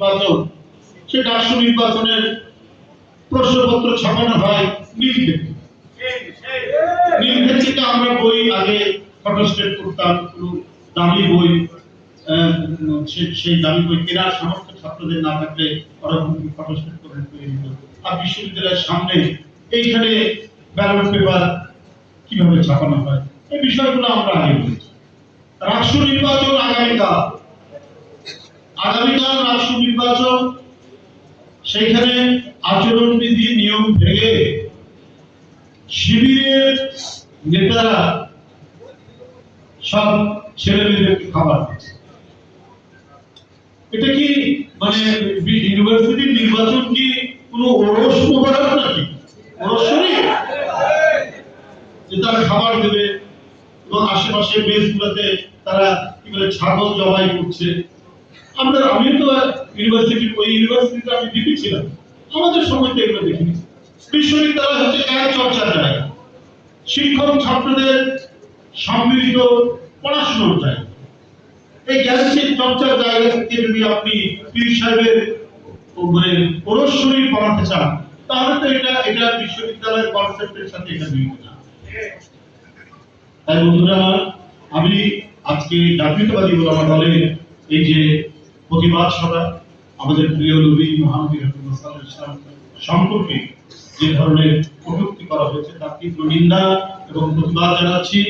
নির্বাচন। সে ডাকসু নির্বাচনের প্রশ্নপত্র ছাপানো হয় আমরা বই আগে ফটোস্টেট করতাম দামি বই সেই দামি বই কেনার সামর্থ্য ছাত্রদের না থাকলে ফটোস্টেট করে আর বিশ্ববিদ্যালয়ের সামনে এইখানে ব্যালট পেপার কীভাবে ছাপানো হয়, এই বিষয়গুলো আমরা আগে বলেছি। রাষ্ট্র নির্বাচন আগামীকাল। আগামীকাল রাষ্ট্র নির্বাচন, সেইখানে আচরণবিধি, নিয়ম ভেঙে শিবিরের নেতারা সব ছেলে মেয়েদেরকে খাবার এটা কি মানে ইউনিভার্সিটির নির্বাচন কি কোনো ওরস নাকি? ওরস যে তারা খাবার দেবে এবং আশেপাশে বেসগুলোতে তারা কি বলে ছাগল জবাই করছে। আমরা আমি তো ইউনিভার্সিটি ওই ইউনিভার্সিটিতে আমি ডিপি ছিলাম। আমাদের সময় তো এগুলো দেখিনি। বিশ্ববিদ্যালয় হচ্ছে জ্ঞান চর্চার জায়গা শিক্ষক ছাত্রদের সম্মিলিত পড়াশোনার জায়গা এই জ্ঞান চর্চার জায়গা থেকে যদি আপনি পীর সাহেবের মানে পরশ্বরী পড়াতে চান, তাহলে তো এটা এটা বিশ্ববিদ্যালয়ের কনসেপ্টের সাথে এটা মিলবে না। তাই বন্ধুরা, আমি আজকে জাতীয়তাবাদী ওলামা দলের এই যে প্রতিবাদ সভা আমাদের প্রিয় নবী সাল্লাল্লাহু সম্পর্কে যে ধরনের কটূক্তি করা হয়েছে তার তীব্র নিন্দা এবং প্রতিবাদ জানাচ্ছি।